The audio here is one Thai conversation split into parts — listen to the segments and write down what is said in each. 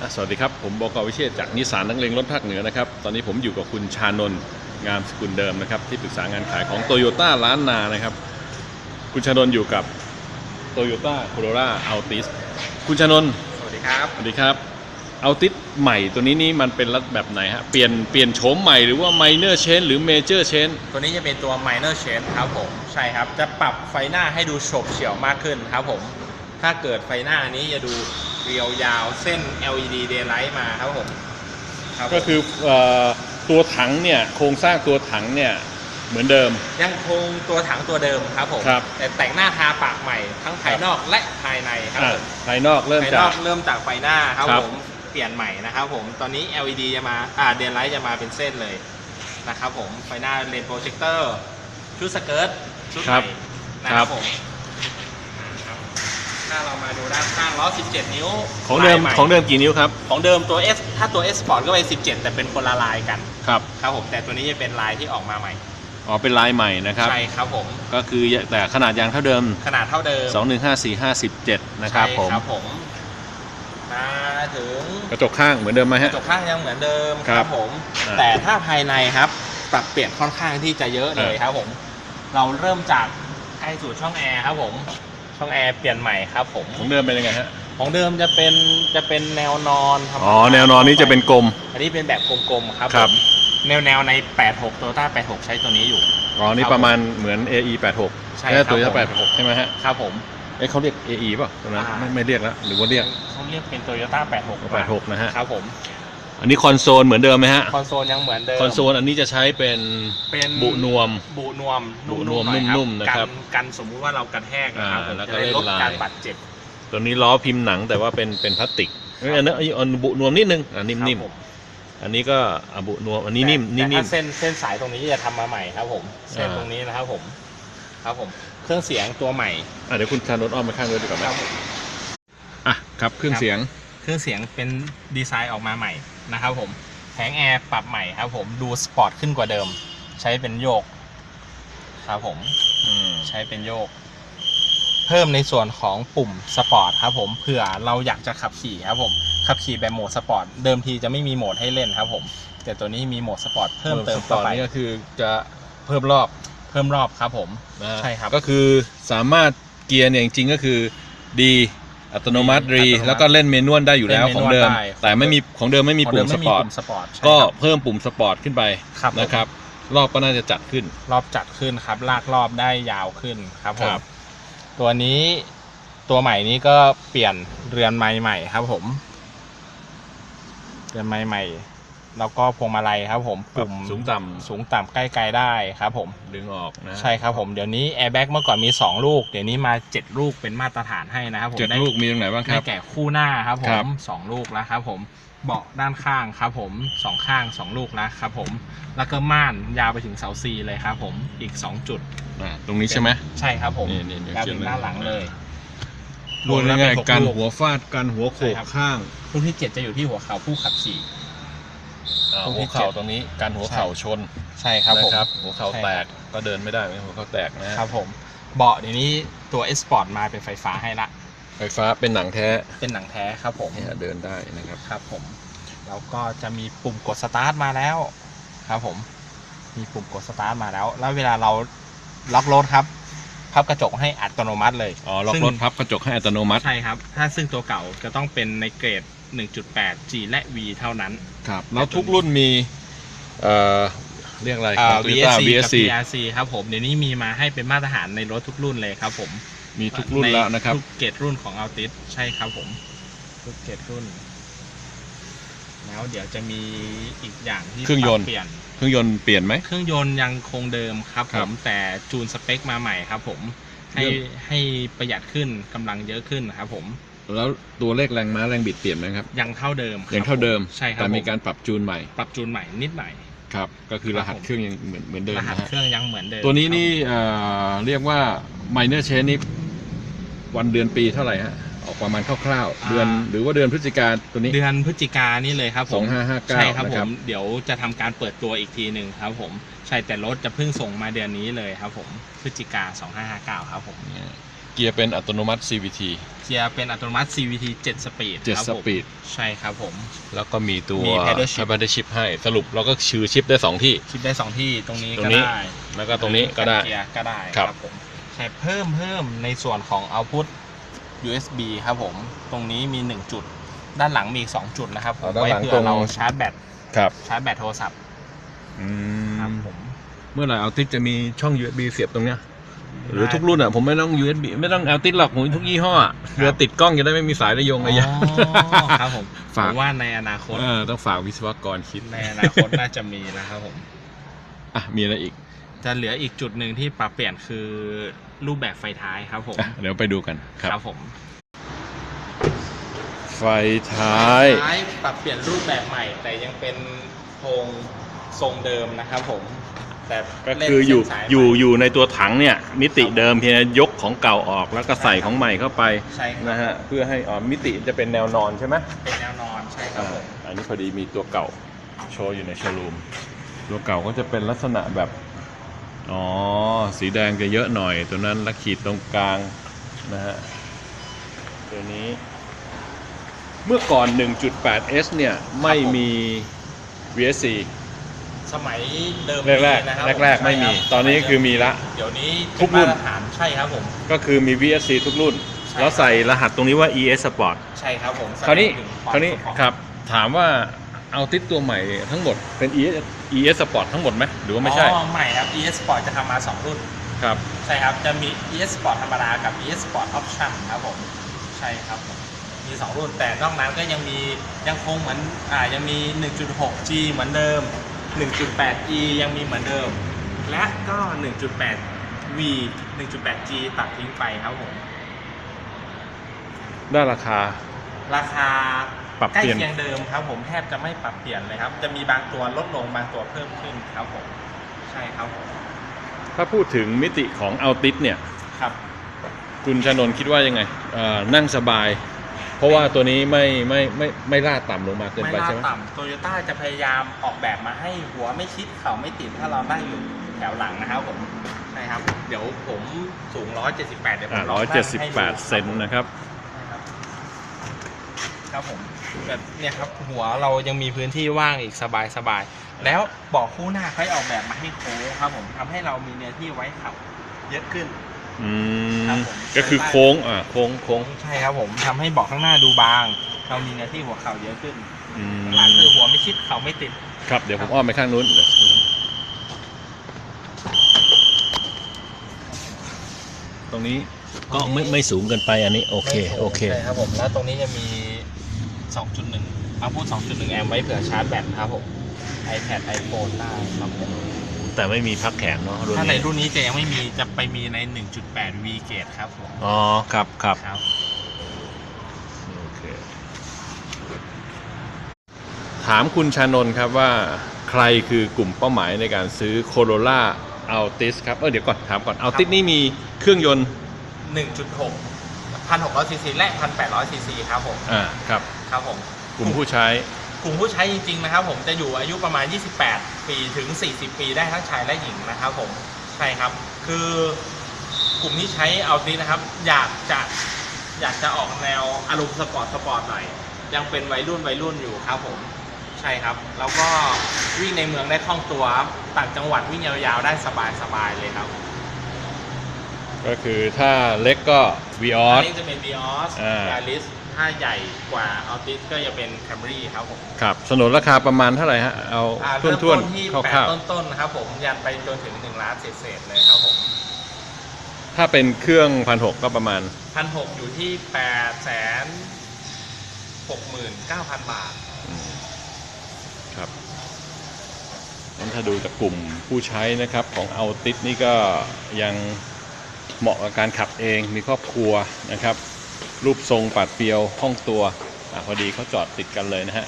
อะสวัสดีครับ ผมบกวิเชษจากนิสสานนักเลงรถภาคเหนือนะครับ ตอนนี้ผมอยู่กับคุณชานนท์งามสกุลเดิมนะครับ ที่ปรึกษางานขายของโตโยต้าล้านนานะครับ คุณชานนท์อยู่กับโตโยต้าโคโรล่าอัลติสคุณชานนท์สวัสดีครับ สวัสดีครับอัลติสใหม่ตัวนี้นี่มันเป็นรัแบบไหนฮะ เปลี่ยนเปลี่ยนโฉมใหม่หรือว่าไมเนอร์เชนหรือเมเจอร์เชนตัวนี้จะเป็นตัว minor change ครับผม ใช่ครับ จะปรับไฟหน้าให้ดูโฉบเฉี่ยวมากขึ้นครับผม ถ้าเกิดไฟหน้านี้จะดู เรียวยาวเส้น LED daylight มาครับผมรับผมก็คือเอ่อตัวถังเนี่ยโครงสร้างตัวถังเนี่ยเหมือนเดิม ยังคงตัวถังตัวเดิมครับผมครับแต่แต่งหน้าทาปากใหม่ทั้งภายนอกและภายในครับอะผมภายนอกเริ่มภายจานอก กเริ่มจากไฟหน้าครับครับ ผมเปลี่ยนใหม่นะครับผมตอนนี้ LED จะมาอ่า daylight จะมาเป็นเส้นเลยนะครับผมไฟหน้าเลนโปรเจคเตอร์ชุดสเกิร์ตชุดใหม่นะครับผม ถ้าเรามาดูด้านข้างล้อ 17 นิ้วของเดิมลายใหของเดิมกี่นิ้วครับของเดิมตัว S ถ้าตัว S Sport ก็เป็น 17 แต่เป็นคนละลายกันครับครับผมแต่ตัวนี้จะเป็นลายที่ออกมาใหม่อ๋อเป็นลายใหม่นะครับใช่ครับผมก็คือแต่ขนาดยางเท่าเดิม ขนาดเท่าเดิม 215457 นะครับใช่ผมครับผมมาถึงกระจกข้างเหมือนเดิมไหมกฮะ ระจกข้างยังเหมือนเดิมคครัรับบผม อ่า แต่ถ้าภายในครับปรับเปลี่ยนค่อนข้างที่จะเยอะเลยเออครับผม เราเริ่มจากใกล้สู่ช่องแอร์ครับผม ช่องแอร์เปลี่ยนใหม่ครับผมของเดิมเป็นยังไงฮะ ของเดิมจะเป็นจะเป็นแนวนอนธรรมดาอ๋อ แนวนอนนี้จะเป็นกลม อันนี้เป็นแบบกลมๆครับครับผมแนวแนวใน 86 Toyota 86 ใช้ตัวนี้อยู่ อ๋อ นี่ครับประมาณเหมือน AE 86ใช่แค่ครับตัวจะผม86 ใช่ไหมฮะ ครับผม เอ้ยเขาเรียก AE ป่ะตรงนั้นอ่าไม่ไม่เรียกแล้วหรือว่าเรียกเขาเรียกเป็น Toyota 86 86 นะฮะ ครับผม อันนี้คอนโซลเหมือนเดิมไหมฮะ คอนโซลยังเหมือนเดิมคอนโซลอันนี้จะใช้เป็นเป็นบุนวม บุนวมบุนวมหอยนุ่มๆนะครับกันกันสมมุติว่าเรากระแทกนะครับอ่าผมแล้วก็จะได้เล่นลดลาย การบาดเจ็บตัวนี้ล้อพิมพ์หนังแต่ว่าเป็นเป็นพลาสติกเอ้ยอันนั้นอันบุนวมนิดนึงอะนิ่มครับผมๆอันนี้ก็อะบุนวมอันนี้นิ่มแต่นี่แต่นิ่ถ้าม เส้นเส้นสายตรงนี้จะทำมาใหม่ครับผมเส้นอ่า ตรงนี้นะครับผมครับผมเครื่องเสียงตัวใหม่อะเดี๋ยวคุณชานนท์อ้อมมาข้างด้วยดีกว่าไหมครับผม อะครับเครื่องเสียงเค รื่องเสียงเป็นดีไซน์ออกมาใหม่นะครับผมแผงแอร์ปรับใหม่ครับผมดูสปอร์ตขึ้นกว่าเดิม ใช้เป็นโยกครับผมอืมใช้เป็นโยก เพิ่มในส่วนของปุ่มสปอร์ตครับผมเผื่อเราอยากจะขับขี่ครับผมขับขี่แบบโหมดสปอร์ตเดิมทีจะไม่มีโหมดให้เล่นครับผมแต่ตัวนี้มีโหมดสปอร์ตเพิ่มเติมต่เข้าอไปนี้ก็คือจะเพิ่มรอบเพิ่มรอบครับผมนะฮะใช่ครับก็คือสามารถเกียร์เนี่ยจริงๆก็คือดี อัตโนมัติดีรีอัตโนมัติแล้วก็เล่นเมนวลได้อยู่แล้วเล่นของเมนวลเดิม ได้ แต่ไม่มีของเดิมไม่มีของปุ่เดิมมสไม่มีปอร์ตปุ่มสปอร์ตใช่ก็ครับเพิ่มปุ่มสปอร์ตขึ้นไปครับผมนะครับ รอบก็น่าจะจัดขึ้น รอบจัดขึ้นครับ ลากรอบได้ยาวขึ้นครับผคมรับตัวนี้ตัวใหม่นี้ก็เปลี่ยนเรือนไม้ใหม่ครับผม เรือนไม้ใหม่ แล้วก็พวงมาลัยครับผมปรับปุ่มสูงต่ำสูงต่ำใกล้ไกลได้ครับผม ดึงออกนะใช่ครับผมเดี๋ยวนี้แอร์แบ็กเมื่อก่อนมี 2 ลูก เดี๋ยวนี้มา 7 ลูกเป็นมาตรฐานให้นะครับผมเจ็ดได้ลูกมีตรงไหนบ้างคได้รับ แก่คู่หน้าครับผครัมบสองลูกแล้วครับผมเบาะด้านข้างครับผมสองข้างสองลูกแล้วครับผม แล้วก็ม่านยาวไปถึงเสาซีเลยครับผมอีก 2 จุดอ่าตรงนี้ใช่ไหม ใช่ครับผมนี่นี่นี่ยาวเขียถึนงเลยด้านหลังเลย รวมแล้ง่ายเป็นๆกันลูหัวฟาดกันหัวโขใช่กครับข้าง ลูกที่ 7 จะอยู่ที่หัวเข่าผู้ขับขี่อ่า ตรงที่หัวเข่าเจ็ดตรงนี้กันหัวเข่าชนใช่ครับผมนะครับหัวเข่าใช่แตกก็เดินไม่ได้ไม่งั้นหัวเข่าแตกนะฮะครับผม เบาะเดี๋ยวนี้ตัว S Sport มาเป็นไฟฟ้าให้ละ ไฟฟ้าเป็นหนังแท้เป็นหนังแท้ครับผม เนี่ยเดินได้นะครับครับผม แล้วก็จะมีปุ่มกดสตาร์ทมาแล้ว ครับผม มีปุ่มกดสตาร์ทมาแล้ว แล้วเวลาเราล็อกรถครับ พับกระจกให้อัตโนมัติเลยอ๋อล็อกซึ่งรถพับกระจกให้อัตโนมัติ ใช่ครับ ถ้าซึ่งตัวเก่าจะต้องเป็นในเกรด 1.8 G และ V เท่านั้น ครับ แล้วทุกรุ่นมีเอ่อเรียกอะไรขอ่าอง Toyota VSC กับ VSC TRC ครับผมเดี๋ยวนี้มีมาให้เป็นมาตรฐานในรถทุกรุ่นเลยครับผมมีทุกรุ่นแล้วนะครับ ทุกเกรดรุ่นของ Altis ใช่ครับผม ทุกเกรดรุ่น แล้วเดี๋ยวจะมีอีกอย่างที่เครื่องยนต์ ปบเปลี่ยน เครื่องยนต์เปลี่ยนไหม เครื่องยนต์ยังคงเดิมครับคผรับมแต่จูนสเปคมาใหม่ครับผม ให้เรื่อง ให้ประหยัดขึ้นกำลังเยอะขึ้นครับผม แล้วตัวเลขแรงม้าแรงบิดเปลี่ยนไหมครับ ยังเท่าเดิมครับยังเท่าเดิมใช่ครับแต่มีผการปรับจูนใหม่ ปรับจูนใหม่นิดหน่อยครับ ก็คือครรับหัสผมเครื่องยังเหมือนเหมือนเดิมรหัสนะฮะเครื่องยังเหมือนเดิมตัวนี้ครับนี่เอ่อเรียกว่า minor change นี่วันเดือนปีเท่าไหร่ฮะออกประมาณคร่าวๆ เดือนหรือว่าเดือนพฤศจิกาตัวนี้ เดือนพฤศจิกานี่เลยครับผม2559ใช่ครับนะผครับมเดี๋ยวจะทำการเปิดตัวอีกทีหนึ่งครับผม ใช่แต่รถจะเพิ่งส่งมาเดือนนี้เลยครับผมพฤศจิกา2559 ครับผม เนี่ยเกียร์เป็นอัตโนมัติ CVT เกียร์เป็นอัตโนมัติ CVT 7 สปีด7ครับผมสปีดใช่ครับผม แล้วก็มีตัวมี pedal shift pedal shift ให้สรุปเราก็ชื่อชิปได้ 2 ที่คลิปได้ 2 ที่ตรงนี้ตรก็งนี้ ได้แล้วก็ตรงนี้ก็ได้ เกียร์ก็ได้ครับผมใช่เพิ่มเพิ่มในส่วนของ output USB ครับผม ตรงนี้มี 1 จุด ด้านหลังมีอีก 2 จุดนะครับผมด้านไว้หลังเผื่ตรอง เราชาร์จแบตครับชาร์จแบตโทรศัพท์อืครับมผม เมื่อไหร่เอาติดจะมีช่อง USB เสียบตรงเนี้ย หรือทุกรุ่นอะผมไม่ต้อง USB ไม่ต้องเอาติดหรอกผมทุกยี่ห้ออะเรือติดกล้องจะได้ไม่มีสายระยงระยะ อ๋อครับผมฝาก ผมว่าในอนาคต เออต้องฝากวิศวกรคิดในอนาคตน่าจะมีนะครับผม อะมีอะไรอีกจะเหลืออีกจุดหนึ่งที่ปรับเปลี่ยนคือรูปแบบไฟท้ายครับผมอะเดี๋ยวไปดูกันครับ ผมไฟท้าย ท้ายปรับเปลี่ยนรูปแบบใหม่ แต่ยังเป็นโครงทรงเดิมนะครับผม แต่ก็คืออยู่เล่นเส้นสาอยู่ใหม่ อยู่ในตัวถังเนี่ย มิติเดิมเพียงแต่ยกของเก่าออกแล้วก็ใส่ของใหม่เข้าไปใช่ครับ นะฮะเพื่อให้อ๋อมิติจะเป็นแนวนอนใช่ไหมเป็นแนวนอนใช่ครับอ่าผมอันนี้พอดีมีตัวเก่าโชว์อยู่ในโชว์รูมตัวเก่าก็จะเป็นลักษณะแบบอ๋อสีแดงจะเยอะหน่อย ตัวนั้นและขีดตรงกลางนะฮะตัวนี้ เมื่อก่อน 1.8S เนี่ยไม่มี VSC สมัยเดิมแรกนะคบๆแรกๆไม่มีใช่รับตอนนี้คือมีละ เดี๋ยวนี้ทุกรุ่นเป็มาตรฐานใช่ครับผมก็คือมี VSC ทุกรุ่นใช่แล้วใส่รหัสตรงนี้ว่า ES Sport ใช่ครับผมคราวนี้แสดงถึงคราวนี้มสปอร์ตครับถามว่าเอาติดตัวใหม่ทั้งหมดเป็น ES ES Sport ทั้งหมดไหมหรือว่าไม่ใช่อ๋อใหม่ครับ ES Sport จะทำมา 2 รุ่นครับใช่ครับจะมี ES Sport ธรรมดากับ ES Sport Option ครับผมใช่ครับผมมี 2 รุ่นแต่นอกนั้นก็ยังมียังคงเหมือนอ่ายังมี 1.6G เหมือนเดิม 1.8E ยังมีเหมือนเดิม และก็ 1.8V 1.8G ตัดทิ้งไปครับผม ได้ราคา ราคาปรับใกล้เปลี่ยน เคียงเดิมครับผมแทบจะไม่ปรับเปลี่ยนเลยครับ จะมีบางตัวลดลงบางตัวเพิ่มขึ้นครับผม ใช่ครับผมถ้าพูดถึงมิติของเอาติดเนี่ย ครับ คุณชนนท์คิดว่ายังไงเอ่อนั่งสบาย เพราะว่าตัวนี้ไม่ไม่ไม่ไม่ลาดต่ำลงมาเกินไม่ไปล่าใช่ไหมต่ำโตโยต้าจะพยายามออกแบบมาให้หัวไม่ชิดเข่าไม่ติดถ้าเรานั่งอยู่แถวหลังนะครับผมใช่ครับ เดี๋ยวผมสูง 178 เดี๋ยวผอ่ามลร้งอยนั่งเจ็ดสิบให้แปดดูเซนนะครับ ครับครับผมแบบเนี่ยครับหัวเรายังมีพื้นที่ว่างอีกสบายสบายๆแล้วเบอกคู่หน้าเขาให้ออกแบบมาให้โค้งครับผมทำให้เรามีเนื้อที่ไว้ขับ เยอะขึ้น อืครัมบผม ก็คือโค้งอ่าโค้งโค้งใช่ครับผมทำให้เบอกข้างหน้าดูบางเรามีเนื้อที่หัวเข่าเยอะขึ้นอืมหลังคือหัวไม่ชิดเข่าไม่ติด ครับเดี๋ยวผมอ้อมไปข้างนู้นเดี๋ยวตรงนี้ก็ไม่ไม่สูงเกินไปอันนี้โอเคโอเค ใช่ครับผมแล้วตรงนี้จะมี 2.1เอาพูด 2.1 แอมป์ไว้เผื่อชาร์จแบตครับผม iPad iPhone ได้ครับผม แต่ไม่มีพักแขนเนาะรุ่นถ้าในนี้รุ่นนี้จะยังไม่มีจะไปมีใน 1.8 V Gate ครับผมอ๋อครับครับครับ โอเคถามคุณชานนท์ครับว่าใครคือกลุ่มเป้าหมายในการซื้อ Corolla Altis ครับ เออเดี๋ยวก่อนถามก่อน Altis นี่มีเครื่องยนต์1.6 1,600ซีซีและ 1,800ซีซีครับผมอ่าครับ ครับผมกลุ่มผู้ใช้ กลุ่มผู้ใช้จริงๆนะครับผมจะอยู่อายุประมาณ 28 ปีถึง 40 ปีได้ทั้งชายและหญิงนะครับผมใช่ครับ คือกลุ่มที่ใช้เอาตินะครับ อยากจะอยากจะออกแนวอารมณ์สปอร์ตสปอร์ตหน่อยยังเป็นวัยรุ่นวัยรุ่นอยู่ครับผมใช่ครับ แล้วก็วิ่งในเมืองได้คล่องตัวครับต่างจังหวัดวิ่งยาวๆได้สบายๆเลยครับก็คือถ้าเล็กก็ v ีอออัสนนี้จะเป็น Vios อ่า Yaris ถ้าใหญ่กว่า Altis ก็จะเป็น Camry ครับผมครับสนนราคาประมาณเท่าไหร่ฮะเอาอ่าท่วเริ่นมท่วนต้นที่ๆแปคร่าดวต้นๆนะครับผมยันไปจนถึงหนึ่งล้านเศษๆเลยครับผมๆถ้าเป็นเครื่องพันหกก็ประมาณ พันหกอยู่ที่แปดแสนหกหมื่นเก้าพันบาท ครับงั้นถ้าดูจากกลุ่มผู้ใช้นะครับของเอาติ s นี่ก็ยังเหมาะกับการขับเองมีครอบครัวนะครับ รูปทรงปัดเปียวห้องตัวอะพอดีเขาจอดติดกันเลยนะฮะ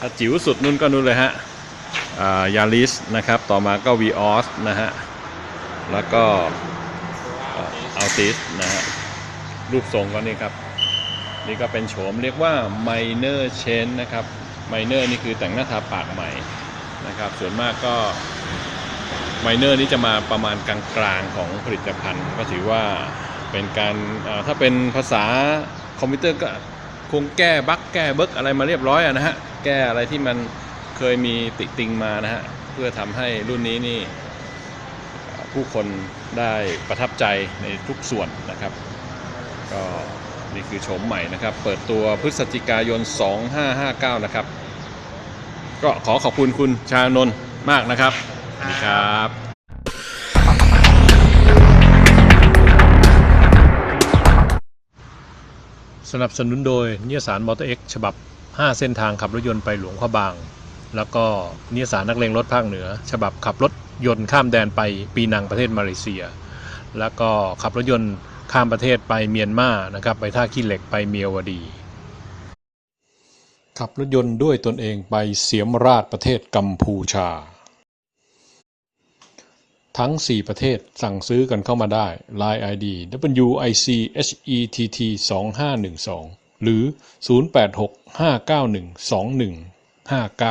ถ้าจิ๋วสุดนู่นก็นู่นเลยฮะยาริสนะครับ ต่อมาก็ v ีออสนะฮะ แล้วก็อัลติสนะฮะ รูปทรงก็นี่ครับ นี่ก็เป็นโฉมเรียกว่า minor change นะครับ minor นี่คือแต่งหน้าทาปากใหม่นะครับ ส่วนมากก็ minor นี่จะมาประมาณกลางๆของผลิตภัณฑ์ ก็ถือว่า เป็นการถ้าเป็นภาษาคอมพิวเตอร์ก็คงแก้บั๊กแก้เบิกอะไรมาเรียบร้อยอะนะฮะ แก้อะไรที่มันเคยมีติติงมานะฮะ เพื่อทำให้รุ่นนี้นี่ ผู้คนได้ประทับใจในทุกส่วนนะครับ ก็นี่คือโฉมใหม่นะครับ เปิดตัวพฤศจิกายน 2559 นะครับ ก็ขอขอบคุณคุณชานนท์มากนะครับ สวัสดีครับ สนับสนุนโดยนิยสารมอเตอร์เอ็กฉบับ 5 เส้นทางขับรถยนต์ไปหลวงพระบาง แล้วก็นิยสารนักเลงรถภาคเหนือ ฉบับขับรถยนต์ข้ามแดนไปปีนังประเทศมาเลเซีย แล้วก็ขับรถยนต์ข้ามประเทศไปเมียนมานะครับไปท่าขี้เหล็กไปเมียวดี ขับรถยนต์ด้วยตนเองไปเสียมราชประเทศกัมพูชา ทั้ง 4 ประเทศสั่งซื้อกันเข้ามาได้ Line ID WICHETT 2512หรือ 086 591 2159